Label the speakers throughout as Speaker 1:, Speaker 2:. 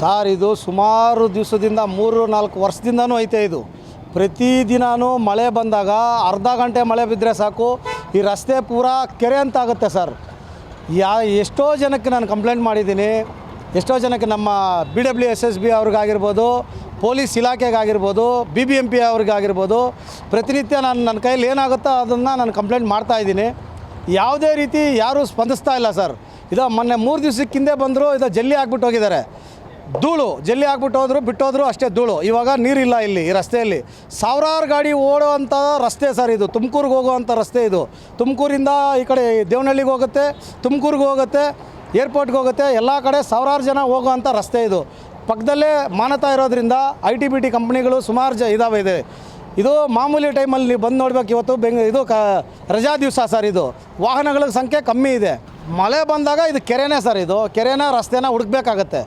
Speaker 1: Sir ಇದು ಸುಮಾರು ದಿವಸದಿಂದ ಮೂರು ನಾಲ್ಕು ವರ್ಷದಿಂದನೂ ಐತೆ ಇದು. ಪ್ರತಿದಿನವೂ ಮಳೆ ಬಂದಾಗ ಅರ್ಧ ಗಂಟೆ ಮಳೆ ಬಿದ್ದರೆ ಸಾಕು. ಈ ರಸ್ತೆ ಪೂರ ಕೆರೆ ಅಂತ ಆಗುತ್ತೆ ಸರ್. ಯಾ, ಎಷ್ಟೋ ಜನಕ್ಕೆ ನಾನು ಕಂಪ್ಲೇಂಟ್ ಮಾಡಿದ್ದೀನಿ. ಎಷ್ಟೋ ಜನಕ್ಕೆ ನಮ್ಮ B W S S B ಅವ್ರಿಗಾಗಿರ್ಬೋದು, police ಇಲಾಖೆಗಾಗಿರ್ಬೋದು ಬಿ ಬಿ ಎಂ ಪಿ ಅವ್ರಿಗಾಗಿರ್ಬೋದು, ಪ್ರತಿನಿತ್ಯ ನಾನು ನನ್ನ ಕೈಯಲ್ಲಿ ಏನಾಗುತ್ತೋ ಅದನ್ನು ನಾನು ಕಂಪ್ಲೇಂಟ್ ಮಾಡ್ತಾ ಇದ್ದೀನಿ. ಯಾವುದೇ ರೀತಿ ಯಾರೂ ಸ್ಪಂದಿಸ್ತಾ ಇಲ್ಲ ಸರ್. ಇದು ಮೊನ್ನೆ ಮೂರು ದಿವಸಕ್ಕಿಂದೆ ಬಂದರು, ಇದು ಜಲ್ಲಿ ಆಗ್ಬಿಟ್ಟು ಹೋಗಿದ್ದಾರೆ. ಧೂಳು, ಜಲ್ಲಿ ಹಾಕ್ಬಿಟ್ಟು ಹೋದ್ರು, ಬಿಟ್ಟೋದ್ರು ಅಷ್ಟೇ ಧೂಳು. ಇವಾಗ ನೀರಿಲ್ಲ ಇಲ್ಲಿ, ಈ ರಸ್ತೆಯಲ್ಲಿ. ಸಾವಿರಾರು ಗಾಡಿ ಓಡುವಂಥ ರಸ್ತೆ ಸರ್ ಇದು. ತುಮಕೂರಿಗೆ ಹೋಗುವಂಥ ರಸ್ತೆ ಇದು. ತುಮಕೂರಿಂದ ಈ ಕಡೆ ದೇವನಹಳ್ಳಿಗೆ ಹೋಗುತ್ತೆ, ತುಮಕೂರಿಗೆ ಹೋಗುತ್ತೆ, ಏರ್ಪೋರ್ಟ್ಗೆ ಹೋಗುತ್ತೆ, ಎಲ್ಲ ಕಡೆ ಸಾವಿರಾರು ಜನ ಹೋಗುವಂಥ ರಸ್ತೆ ಇದು. ಪಕ್ಕದಲ್ಲೇ ಮಾನತಾ ಇರೋದ್ರಿಂದ ಐ ಟಿ ಬಿ ಟಿ ಕಂಪ್ನಿಗಳು ಸುಮಾರು ಜ ಇದಾವೆ ಇದೆ. ಇದು ಮಾಮೂಲಿ ಟೈಮಲ್ಲಿ ನೀವು ಬಂದು ನೋಡ್ಬೇಕು, ಇವತ್ತು ಬೆಂಗ್, ಇದು ಕ, ರಜಾ ದಿವಸ ಸರ್ ಇದು. ವಾಹನಗಳ ಸಂಖ್ಯೆ ಕಮ್ಮಿ ಇದೆ. ಮಳೆ ಬಂದಾಗ ಇದು ಕೆರೆನೇ ಸರ್ ಇದು. ಕೆರೆನ, ರಸ್ತೆನ ಹುಡುಕ್ಬೇಕಾಗತ್ತೆ.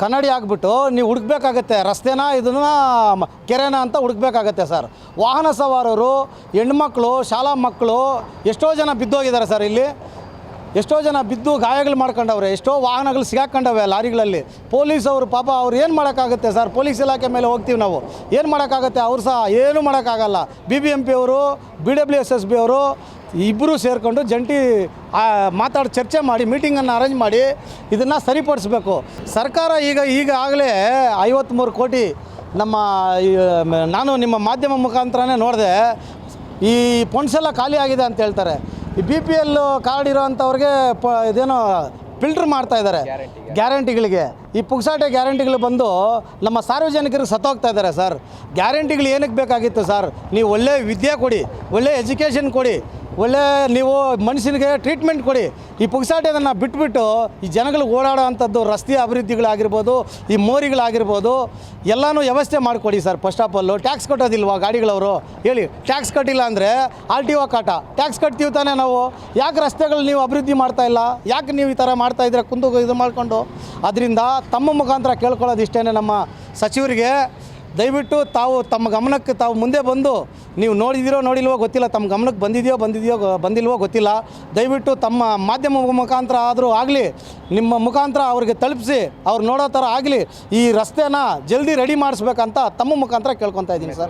Speaker 1: ಕನ್ನಡಿ ಹಾಕ್ಬಿಟ್ಟು ನೀವು ಹುಡುಕ್ಬೇಕಾಗತ್ತೆ, ರಸ್ತೆನ ಇದನ್ನ ಕೆರೆನ ಅಂತ ಹುಡುಕ್ಬೇಕಾಗತ್ತೆ ಸರ್. ವಾಹನ ಸವಾರರು, ಹೆಣ್ಮಕ್ಳು, ಶಾಲಾ ಮಕ್ಕಳು, ಎಷ್ಟೋ ಜನ ಬಿದ್ದೋಗಿದ್ದಾರೆ ಸರ್ ಇಲ್ಲಿ. ಎಷ್ಟೋ ಜನ ಬಿದ್ದು ಗಾಯಗಳು ಮಾಡ್ಕೊಂಡವ್ರೆ, ಎಷ್ಟೋ ವಾಹನಗಳು ಸಿಗಾಕೊಂಡವೆ ಲಾರಿಗಳಲ್ಲಿ. ಪೊಲೀಸ್ ಅವರು ಪಾಪ ಅವ್ರು ಏನು ಮಾಡೋಕ್ಕಾಗುತ್ತೆ ಸರ್? ಪೊಲೀಸ್ ಇಲಾಖೆ ಮೇಲೆ ಹೋಗ್ತೀವಿ ನಾವು. ಏನು ಮಾಡೋಕ್ಕಾಗುತ್ತೆ? ಅವ್ರು ಸಹ ಏನೂ ಮಾಡೋಕ್ಕಾಗಲ್ಲ. ಬಿ ಬಿ ಎಂ ಪಿ ಅವರು B W S S B ಅವರು ಇಬ್ಬರೂ ಸೇರಿಕೊಂಡು ಜಂಟಿ ಮಾತಾಡಿ, ಚರ್ಚೆ ಮಾಡಿ ಮೀಟಿಂಗನ್ನು ಅರೇಂಜ್ ಮಾಡಿ ಇದನ್ನು ಸರಿಪಡಿಸ್ಬೇಕು. ಸರ್ಕಾರ ಈಗ ಈಗಾಗಲೇ ಐವತ್ತ್ಮೂರು ಕೋಟಿ ನಮ್ಮ ನಾನು ನಿಮ್ಮ ಮಾಧ್ಯಮ ಮುಖಾಂತರನೇ ನೋಡಿದೆ, ಈ ಫಂಡ್ಸ್ ಎಲ್ಲ ಖಾಲಿ ಆಗಿದೆ ಅಂತ ಹೇಳ್ತಾರೆ. ಈ ಬಿ ಪಿ ಎಲ್ ಕಾರ್ಡ್ ಇರೋವಂಥವ್ರಿಗೆ ಪ ಇದೇನೋ ಫಿಲ್ಟ್ರ್ ಮಾಡ್ತಾ ಇದ್ದಾರೆ. ಗ್ಯಾರಂಟಿಗಳಿಗೆ ಈ ಪುಕ್ಸಾಟೆ ಗ್ಯಾರಂಟಿಗಳು ಬಂದು ನಮ್ಮ ಸಾರ್ವಜನಿಕರಿಗೆ ಸತ್ತೋಗ್ತಾ ಇದ್ದಾರೆ ಸರ್. ಗ್ಯಾರಂಟಿಗಳು ಏನಕ್ಕೆ ಬೇಕಾಗಿತ್ತು ಸರ್? ನೀವು ಒಳ್ಳೆ ವಿದ್ಯೆ ಕೊಡಿ ಒಳ್ಳೆ ಎಜುಕೇಷನ್ ಕೊಡಿ. ಒಳ್ಳೆ ನೀವು ಮನುಷ್ಯನಿಗೆ ಟ್ರೀಟ್ಮೆಂಟ್ ಕೊಡಿ. ಈ ಪುಕ್ಸಾಟೆದನ್ನು ಬಿಟ್ಬಿಟ್ಟು ಈ ಜನಗಳಿಗೆ ಓಡಾಡೋ ಅಂಥದ್ದು ರಸ್ತೆ ಅಭಿವೃದ್ಧಿಗಳಾಗಿರ್ಬೋದು, ಈ ಮೋರಿಗಳಾಗಿರ್ಬೋದು, ಎಲ್ಲನೂ ವ್ಯವಸ್ಥೆ ಮಾಡಿಕೊಡಿ sir. First of all tax ಕಟ್ಟೋದಿಲ್ವಾ ಗಾಡಿಗಳವರು? ಹೇಳಿ. ಟ್ಯಾಕ್ಸ್ ಕಟ್ಟಿಲ್ಲ ಅಂದರೆ ಆರ್ ಟಿ ಒ ಕಾಟ. ಟ್ಯಾಕ್ಸ್ ಕಟ್ತೀವಿ ತಾನೇ ನಾವು. ಯಾಕೆ ರಸ್ತೆಗಳು ನೀವು ಅಭಿವೃದ್ಧಿ ಮಾಡ್ತಾ ಇಲ್ಲ? ಯಾಕೆ ನೀವು ಈ ಥರ ಮಾಡ್ತಾ ಇದ್ರೆ ಕುಂದು ಇದು ಮಾಡಿಕೊಂಡು. ಅದರಿಂದ ತಮ್ಮ ಮುಖಾಂತರ ಕೇಳ್ಕೊಳ್ಳೋದು ಇಷ್ಟೇ ನಮ್ಮ ಸಚಿವರಿಗೆ. ದಯವಿಟ್ಟು ತಾವು ತಮ್ಮ ಗಮನಕ್ಕೆ ತಾವು ಮುಂದೆ ಬಂದು ನೀವು ನೋಡಿದಿರೋ ನೋಡಿಲ್ವೋ ಗೊತ್ತಿಲ್ಲ, ತಮ್ಮ ಗಮನಕ್ಕೆ ಬಂದಿದೆಯೋ ಬಂದಿದೆಯೋ ಬಂದಿಲ್ವೋ ಗೊತ್ತಿಲ್ಲ. ದಯವಿಟ್ಟು ತಮ್ಮ ಮಾಧ್ಯಮ ಮುಖಾಂತರ ಆದರೂ ಆಗಲಿ, ನಿಮ್ಮ ಮುಖಾಂತರ ಅವರಿಗೆ ತಲುಪಿಸಿ, ಅವ್ರು ನೋಡೋ ಥರ ಆಗಲಿ, ಈ ರಸ್ತೆನ ಜಲ್ದಿ ರೆಡಿ ಮಾಡಿಸ್ಬೇಕಂತ ತಮ್ಮ ಮುಖಾಂತರ ಕೇಳ್ಕೊತಾ ಇದ್ದೀನಿ ಸರ್.